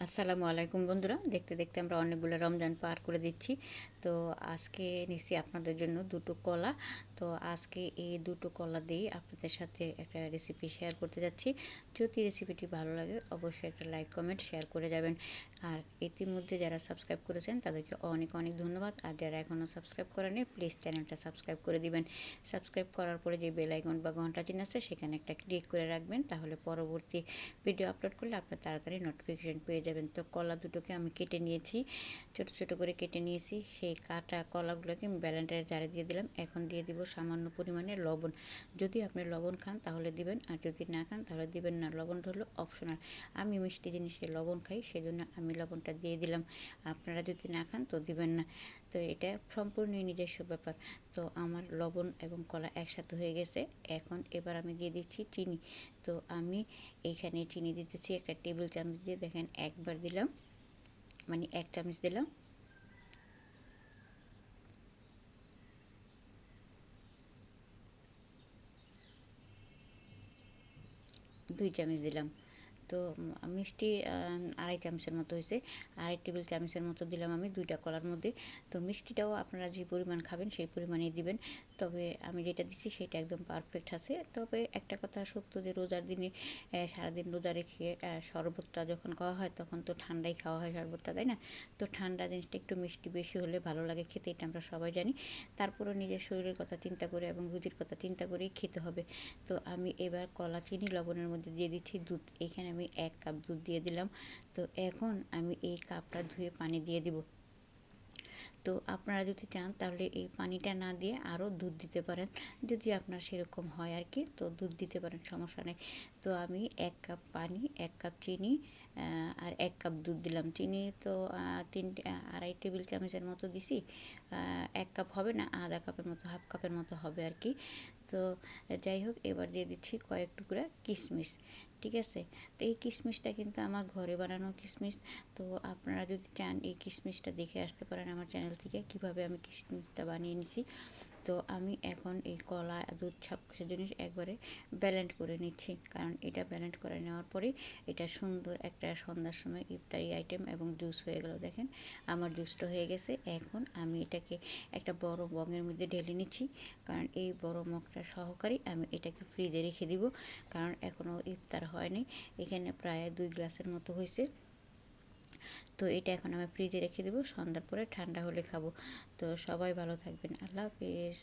আসসালামু আলাইকুম বন্ধুরা। দেখতে দেখতে আমরা অনেকগুলো রমজান পার করে দিচ্ছি। তো আজকে নিচ্ছি আপনাদের জন্য দুটো কলা। তো আজকে এই দুটো কলা দিয়ে আপনাদের সাথে একটা রেসিপি শেয়ার করতে যাচ্ছি। যদি রেসিপিটি ভালো লাগে, অবশ্যই একটা লাইক কমেন্ট শেয়ার করে যাবেন। আর ইতিমধ্যে যারা সাবস্ক্রাইব করেছেন, তাদেরকে অনেক অনেক ধন্যবাদ। আর যারা এখনও সাবস্ক্রাইব করেনি প্লিজ চ্যানেলটা সাবস্ক্রাইব করে দিবেন। সাবস্ক্রাইব করার পরে যে বেল আইকন বা ঘণ্টা চিহ্ন আছে, সেখানে একটা ক্লিক করে রাখবেন। তাহলে পরবর্তী ভিডিও আপলোড করলে আপনার তাড়াতাড়ি নোটিফিকেশন পেয়ে যাবেন। তো কলা দুটোকে আমি কেটে নিয়েছি, ছোট ছোট করে কেটে নিয়েছি। সেই কাটা কলাগুলোকে আমি ব্যালেন্ডারে জারে দিয়ে দিলাম। এখন দিয়ে দিব সামান্য পরিমাণে লবণ। যদি আপনি লবণ খান তাহলে দিবেন, আর যদি না খান তাহলে দিবেন না। লবণটা হলো অপশনাল আমি মিষ্টি জিনিসে লবণ খাই, সেজন্য আমি লবণটা দিয়ে দিলাম। আপনারা যদি না খান তো দিবেন না। তো এটা সম্পূর্ণই নিজস্ব ব্যাপার। তো আমার লবণ এবং কলা একসাথে হয়ে গেছে। এখন এবার আমি দিয়ে দিচ্ছি চিনি। তো আমি এইখানে চিনি দিতেছি, একটা টেবিল চামচ দিয়ে। দেখেন একবার দিলাম মানে এক চামচ দিলাম। দুই চামচ দিলাম। তো মিষ্টি আড়াই চামচের মতো হয়েছে। আড়াই টেবিল চামচের মতো দিলাম আমি দুইটা কলার মধ্যে। তো মিষ্টিটাও আপনারা যে পরিমাণ খাবেন সেই পরিমাণেই দিবেন। তবে আমি যেটা দিচ্ছি সেটা একদম পারফেক্ট আছে। তবে একটা কথা সত্য যে রোজার দিনে সারাদিন রোজা রেখে শরবতটা যখন খাওয়া হয় তখন তো ঠান্ডাই খাওয়া হয় শরবতটা, তাই না? তো ঠান্ডা জিনিসটা একটু মিষ্টি বেশি হলে ভালো লাগে খেতে, এটা আমরা সবাই জানি। তারপরেও নিজের শরীরের কথা চিন্তা করে এবং রুজির কথা চিন্তা করেই খেতে হবে। তো আমি এবার কলা, চিনি, লবণের মধ্যে দিয়ে দিচ্ছি দুধ। এখানে আমি এক কাপ দুধ দিয়ে দিলাম। তো এখন আমি এই কাপটা ধুয়ে পানি দিয়ে দিব। তো আপনারা যদি চান তাহলে এই পানিটা না দিয়ে আরও দুধ দিতে পারেন। যদি আপনার সেরকম হয় আর কি, তো দুধ দিতে পারেন, সমস্যা নেই। তো আমি এক কাপ পানি, এক কাপ চিনি আর এক কাপ দুধ দিলাম। চিনি তো তিন আড়াই টেবিল চামচের মতো দিছি। এক কাপ হবে না, আধা কাপের মতো, হাফ কাপের মতো হবে আর কি। তো যাই হোক, এবার দিয়ে দিচ্ছি কয়েক টুকরা কিশমিশ। ঠিক আছে? তো এই কিশমিশটা কিন্তু আমার ঘরে বানানো কিশমিশ। তো আপনারা যদি চান এই কিশমিশটা দেখে আসতে পারেন আমার চ্যানেল থেকে, কীভাবে আমি কিশমিশটা বানিয়ে নিছি। তো আমি এখন এই কলা, দুধ সব কিছু জিনিস একবারে ব্যালেন্ড করে নিচ্ছি। কারণ এটা ব্যালেন্ট করে নেওয়ার পরে এটা সুন্দর একটা সন্ধ্যার সময় ইফতারি আইটেম এবং জুস হয়ে গেল। দেখেন, আমার জুসটা হয়ে গেছে। এখন আমি এটাকে একটা বড় বঙের মধ্যে ঢেলে নিচ্ছি। কারণ এই বড় মগটা সহকারী আমি এটাকে ফ্রিজে রেখে দিব। কারণ এখনও ইফতার হয়নি। এখানে প্রায় দুই গ্লাসের মতো হয়েছে। তো এটা এখন আমি ফ্রিজে রেখে দেবো। সন্ধ্যার পরে ঠান্ডা হলে খাব। তো সবাই ভালো থাকবেন। আল্লাহ হাফিজ।